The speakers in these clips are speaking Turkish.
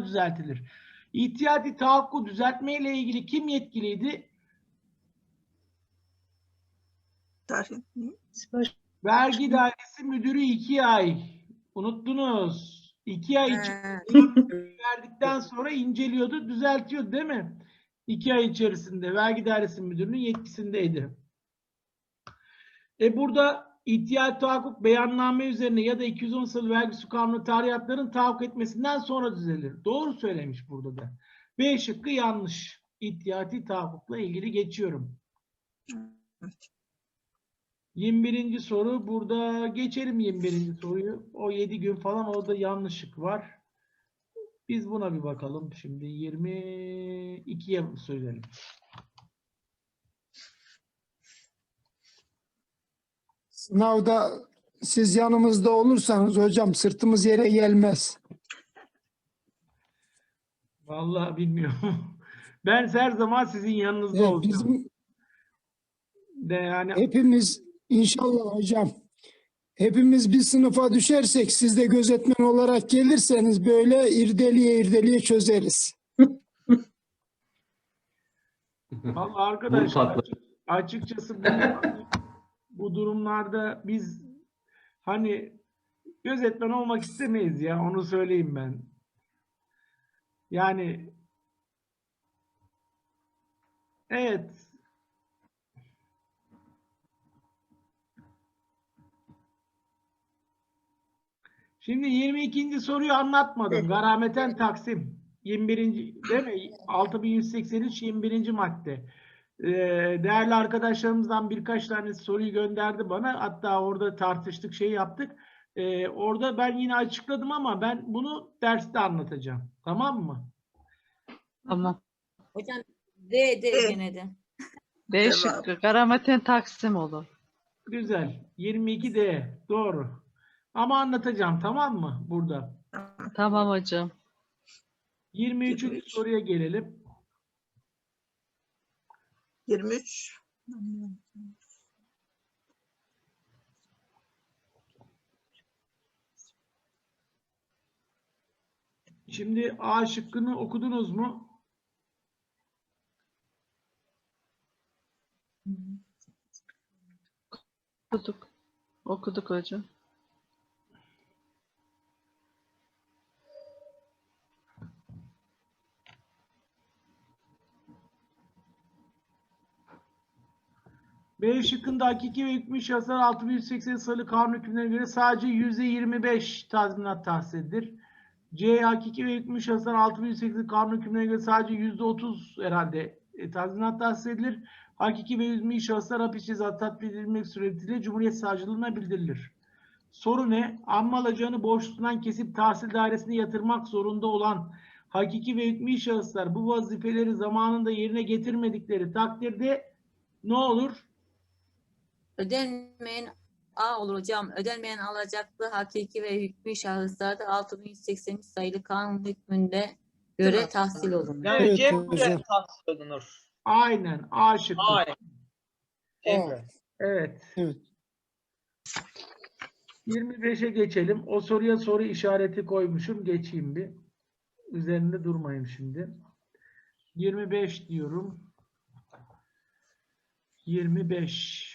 düzeltilir. İhtiyati tahakkuk düzeltme ile ilgili kim yetkiliydi? Vergi dairesi müdürü iki ay. Unuttunuz. İki ay için He, verdikten sonra inceliyordu, düzeltiyordu değil mi? İki ay içerisinde vergi dairesi müdürünün yetkisindeydi. E burada ihtiyat tahakkuk beyanname üzerine ya da 210 sayılı vergisi kanunu tarihatların tahakkuk etmesinden sonra düzelir. Doğru söylemiş burada da. B şıkkı yanlış. İhtiyati tahakkukla ilgili geçiyorum. evet. 21. soru burada geçelim 21. soruyu. O 7 gün falan orada yanlışlık var. Biz buna bir bakalım. Şimdi 22'ye söyleyelim. Sınavda siz yanımızda olursanız hocam sırtımız yere gelmez. Vallahi bilmiyorum. Ben her zaman sizin yanınızda Evet, olacağım. bizim De yani hepimiz inşallah hocam hepimiz bir sınıfa düşersek siz de gözetmen olarak gelirseniz böyle irdeliye irdeliye çözeriz. vallahi arkadaşlar açıkçası bu, durumlarda biz hani gözetmen olmak istemeyiz ya onu söyleyeyim ben. Yani evet Şimdi 22. soruyu anlatmadım. Garameten Taksim. 21. değil mi? 6183 21. madde. Ee, değerli arkadaşlarımızdan birkaç tane soruyu gönderdi bana. Hatta orada tartıştık, şey yaptık. Ee, orada ben yine açıkladım ama ben bunu derste anlatacağım. Tamam mı? Tamam. Hocam D, D gene de. Devam. şıkkı. Garamaten Taksim olur. Güzel. 22D. Doğru. Ama anlatacağım tamam mı? Burada. Tamam hocam. 23. 23. soruya gelelim. 23. Şimdi A şıkkını okudunuz mu? Okuduk. Okuduk hocam. Şıkkında hakiki ve hükmü şahıslar 6180 sayılı kanun hükümlerine göre sadece %25 tazminat tahsis edilir. C hakiki ve hükmü şahıslar 6180 kanun hükümlerine göre sadece %30 herhalde e, tazminat tahsis edilir. Hakiki ve hükmü şahıslar hapis cezası tatbik edilmek suretiyle Cumhuriyet Savcılığına bildirilir. Soru ne? Amma alacağını borçlusundan kesip tahsil dairesine yatırmak zorunda olan hakiki ve hükmü şahıslar bu vazifeleri zamanında yerine getirmedikleri takdirde ne olur? Ödenmeyen A olur hocam. Ödenmeyen alacaklı hakiki ve hükmü şahıslarda 6183 sayılı kanun hükmünde göre tahsil olunur. Yani Evet, Cemre hocam. tahsil olunur. Aynen. A şıkkı. Aynen. Cemre. Evet. Evet. 25'e geçelim. O soruya soru işareti koymuşum. Geçeyim bir. Üzerinde durmayayım şimdi. 25 diyorum. 25.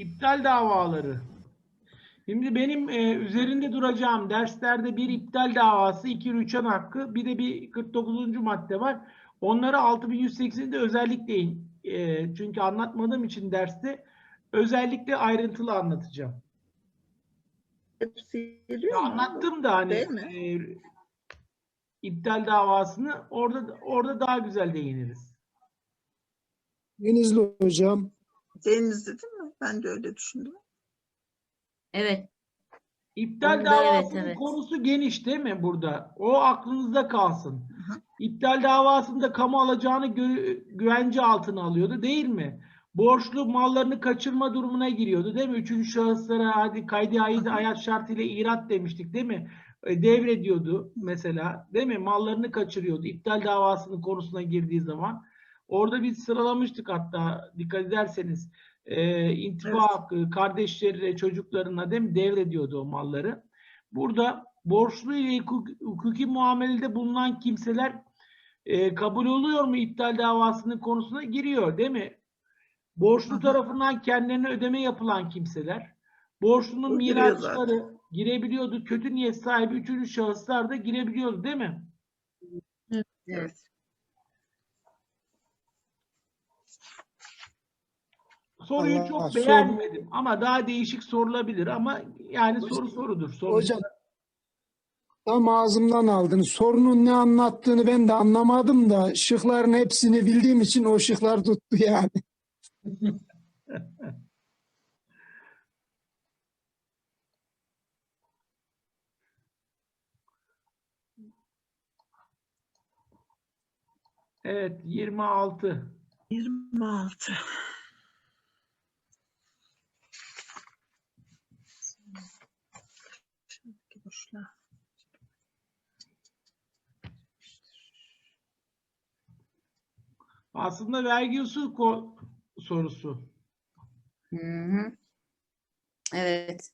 İptal davaları. Şimdi benim e, üzerinde duracağım derslerde bir iptal davası, iki rüçhan hakkı, bir de bir 49. madde var. Onları 6180'de özellikle e, çünkü anlatmadığım için derste özellikle ayrıntılı anlatacağım. Hepsi Ya anlattım da hani Değil mi? e, iptal davasını orada orada daha güzel değiniriz. Denizli hocam. Denizli değil mi? Ben de öyle düşündüm. Evet. İptal evet, davasının evet. konusu geniş değil mi burada? O aklınızda kalsın. hı. İptal davasında kamu alacağını gü- güvence altına alıyordu değil mi? Borçlu mallarını kaçırma durumuna giriyordu değil mi? Üçüncü şahıslara hadi kaydi ait hayat şartıyla irat demiştik değil mi? E, Devrediyordu mesela değil mi? Mallarını kaçırıyordu. İptal davasının konusuna girdiği zaman. Orada biz sıralamıştık hatta dikkat ederseniz e, intifa Evet. hakkı kardeşlerine çocuklarına değil mi devrediyordu o malları. Burada borçlu ile hukuk- hukuki muamelede bulunan kimseler e, kabul oluyor mu iptal davasının konusuna giriyor değil mi? Borçlu hı. tarafından kendilerine ödeme yapılan kimseler, borçlunun mirasçıları girebiliyordu. Kötü niyet sahibi üçüncü şahıslar da girebiliyordu değil mi? Evet. Soruyu Allah, çok sor- beğenmedim ama daha değişik sorulabilir ama yani soru sorudur. Sonuçta. Hocam tam ağzımdan aldınız. Sorunun ne anlattığını ben de anlamadım da şıkların hepsini bildiğim için o şıklar tuttu yani. Evet 26. 26. Aslında vergi usul ko- sorusu. Hı hı. Evet.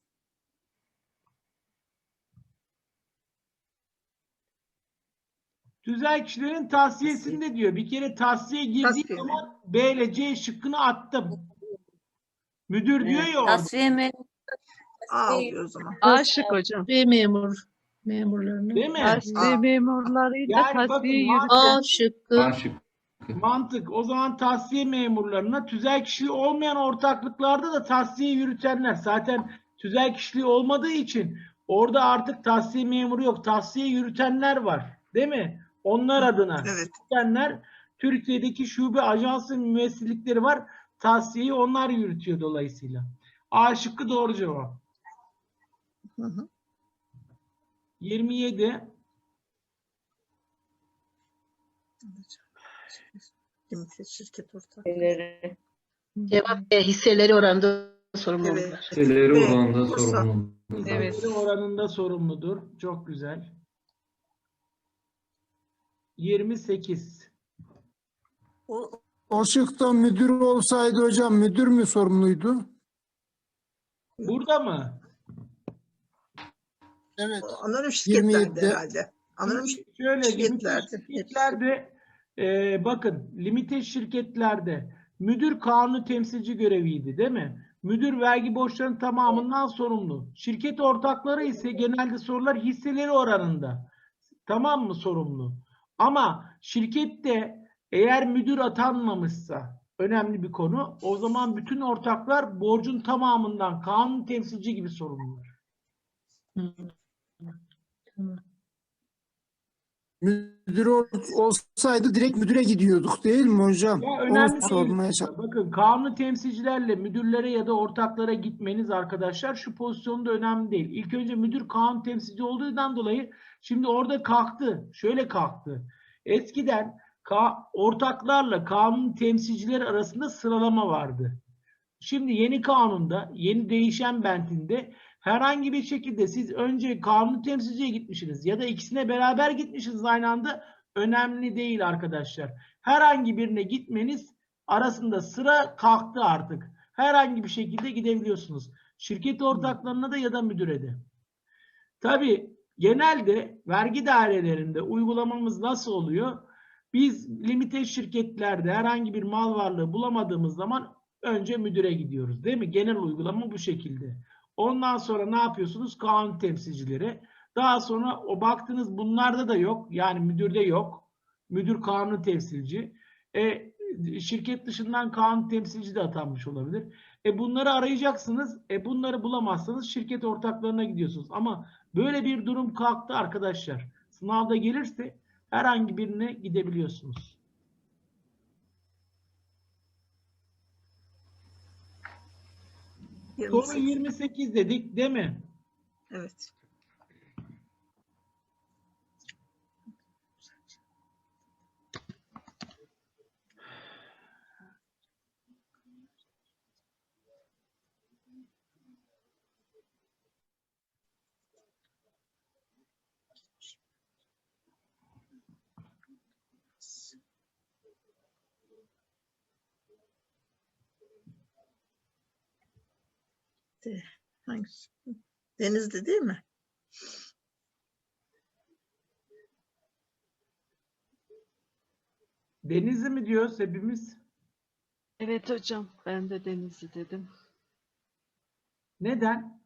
Tüzel kişilerin tahsiyesinde diyor. Bir kere tahsiye girdiği Tahsiye. zaman B ile C şıkkını attım. Müdür diyor ya orada. Tasfiye mi? A oluyor o zaman. Aşık hocam. Ve memur memurlarını. Değil mi? Tasfiye memurlarıyla Yani tasfiye yürüten A şıkkı. A şıkkı. Mantık. O zaman tahsiye memurlarına tüzel kişiliği olmayan ortaklıklarda da tahsiye yürütenler. Zaten tüzel kişiliği olmadığı için orada artık tahsiye memuru yok. Tahsiye yürütenler var. Değil mi? Onlar adına. Evet. Yürütenler Türkiye'deki şube ajansı mümessillikleri var. Tahsiyeyi onlar yürütüyor dolayısıyla. A şıkkı doğru cevap. Hı hı. 27. Limitli şirket ortak. Cevap B hisseleri oranında sorumlu Evet. Hisseleri Evet, oranında Bursa. sorumlu. Evet. Hisseleri oranında sorumludur. Çok güzel. 28. O O şıkta müdür olsaydı hocam müdür mü sorumluydu? Burada mı? Evet. anonim şirketlerde 27'de. herhalde. Anonim Şöyle şirketlerde, limited şirketlerde e, bakın limited şirketlerde müdür kanunu temsilci göreviydi değil mi? Müdür vergi borçlarının tamamından sorumlu. Şirket ortakları ise genelde sorular hisseleri oranında. Tamam mı sorumlu? Ama şirkette eğer müdür atanmamışsa önemli bir konu. O zaman bütün ortaklar borcun tamamından kanun temsilci gibi sorumlular. Müdür ol- olsaydı direkt müdüre gidiyorduk değil mi hocam? Ya Onu önemli değil. sormaya. Bakın kanun temsilcilerle müdürlere ya da ortaklara gitmeniz arkadaşlar şu pozisyonda önemli değil. İlk önce müdür kanun temsilci olduğundan dolayı şimdi orada kalktı. Şöyle kalktı. Eskiden ka- ortaklarla kanun temsilciler arasında sıralama vardı. Şimdi yeni kanunda, yeni değişen bentinde herhangi bir şekilde siz önce kanun temsilciye gitmişsiniz ya da ikisine beraber gitmişsiniz aynı anda önemli değil arkadaşlar. Herhangi birine gitmeniz arasında sıra kalktı artık. Herhangi bir şekilde gidebiliyorsunuz. Şirket ortaklarına da ya da müdüre de. Tabii genelde vergi dairelerinde uygulamamız nasıl oluyor? Biz limite şirketlerde herhangi bir mal varlığı bulamadığımız zaman önce müdüre gidiyoruz. Değil mi? Genel uygulama bu şekilde. Ondan sonra ne yapıyorsunuz? Kanun temsilcileri. Daha sonra o baktınız bunlarda da yok. Yani müdürde yok. Müdür kanun temsilci. E, şirket dışından kanun temsilci de atanmış olabilir. E bunları arayacaksınız. E bunları bulamazsanız şirket ortaklarına gidiyorsunuz. Ama böyle bir durum kalktı arkadaşlar. Sınavda gelirse herhangi birine gidebiliyorsunuz. Soru 28. 28 dedik değil mi? Evet. De- Hangisi? Denizli değil mi? Denizli mi diyoruz hepimiz? Evet hocam. Ben de Denizli dedim. Neden?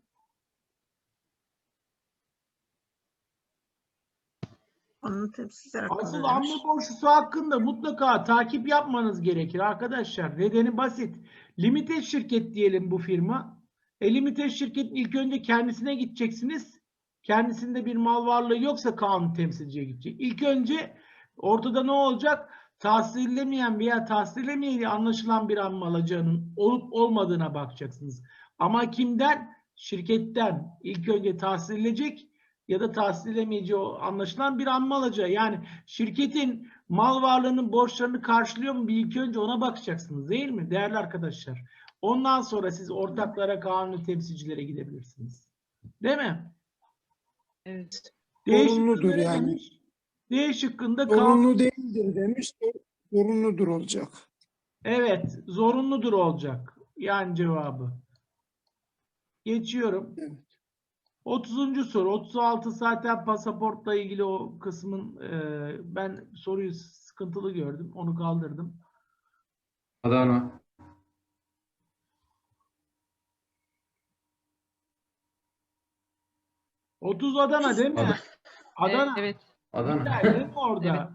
Onun temsilciler Asıl demiş. borçlusu hakkında mutlaka takip yapmanız gerekir arkadaşlar. Nedeni basit. Limited şirket diyelim bu firma. E, limited şirketin ilk önce kendisine gideceksiniz. Kendisinde bir mal varlığı yoksa kanun temsilciye gidecek. İlk önce ortada ne olacak? Tahsil edilemeyen veya tahsil edilemeyeli anlaşılan bir an alacağının olup olmadığına bakacaksınız. Ama kimden? Şirketten. İlk önce tahsil edilecek ya da tahsil edemeyeceği anlaşılan bir anma alacağı. Yani şirketin mal varlığının borçlarını karşılıyor mu? Bir ilk önce ona bakacaksınız değil mi değerli arkadaşlar? Ondan sonra siz ortaklara, kanuni temsilcilere gidebilirsiniz. Değil mi? Evet. D Zorunludur yani. demiş? D şıkkında kanun Zorunlu değildir demiş. Zorunludur olacak. Evet, zorunludur olacak. Yani cevabı. Geçiyorum. Evet. 30. soru. 36 zaten pasaportla ilgili o kısmın e, ben soruyu sıkıntılı gördüm. Onu kaldırdım. Adana. Otuz Adana değil mi? Adana. Evet. Adana. Değil mi orada?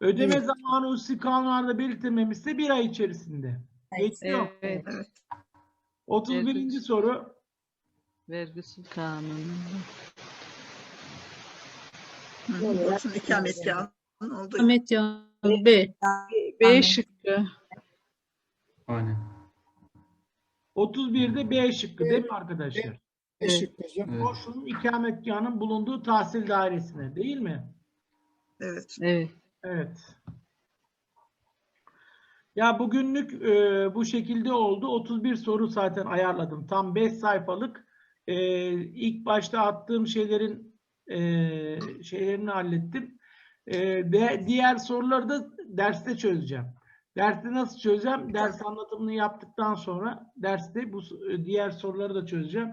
Ödeme zamanı usul kanunlarda belirtilmemişse bir ay içerisinde. Geçiyor. Evet. Evet. 31. Evet. soru. Vergi usul kanunu. İkametgahının olduğu Ahmet ya B. B şıkkı. Aynen. 31'de B şıkkı değil mi arkadaşlar? Hocam. Evet. Borçlunun ikametgahının bulunduğu tahsil dairesine değil mi? Evet. Evet. Evet. Ya bugünlük e, bu şekilde oldu. 31 soru zaten ayarladım. Tam 5 sayfalık. E, ilk başta attığım şeylerin e, şeylerini hallettim. E, de, diğer soruları da derste çözeceğim. Derste nasıl çözeceğim? Ders anlatımını yaptıktan sonra derste bu e, diğer soruları da çözeceğim.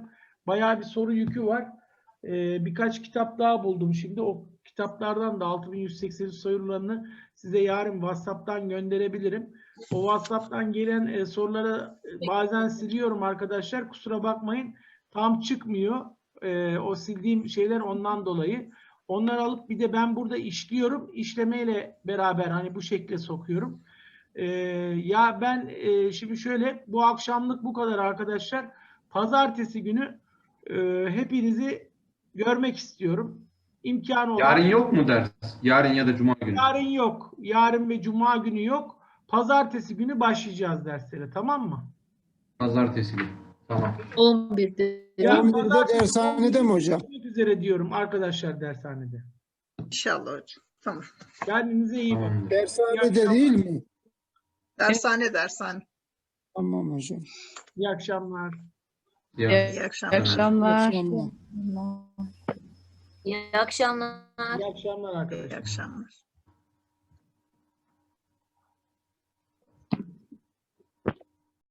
Bayağı bir soru yükü var. E, birkaç kitap daha buldum şimdi. O kitaplardan da 6180 sorularını size yarın WhatsApp'tan gönderebilirim. O WhatsApp'tan gelen e, soruları e, bazen siliyorum arkadaşlar. Kusura bakmayın. Tam çıkmıyor. E, o sildiğim şeyler ondan dolayı. Onları alıp bir de ben burada işliyorum. İşlemeyle beraber hani bu şekle sokuyorum. E, ya ben e, şimdi şöyle bu akşamlık bu kadar arkadaşlar. Pazartesi günü e, hepinizi görmek istiyorum. İmkanı olan. Yarın yok mu ders? Yarın ya da cuma günü. Yarın yok. Yarın ve cuma günü yok. Pazartesi günü başlayacağız derslere tamam mı? Pazartesi günü. Tamam. 11'de. Ya 11'de pazartesi dershanede mi hocam? Görüşmek üzere diyorum arkadaşlar dershanede. İnşallah hocam. Tamam. Kendinize iyi bakın. Tamam. Dershanede değil mi? Dershane dershane. Tamam hocam. İyi akşamlar. Ya. Evet. İyi İyi akşamlar. akşamlar. Akşamlar. İyi akşamlar. İyi akşamlar arkadaşlar. İyi akşamlar.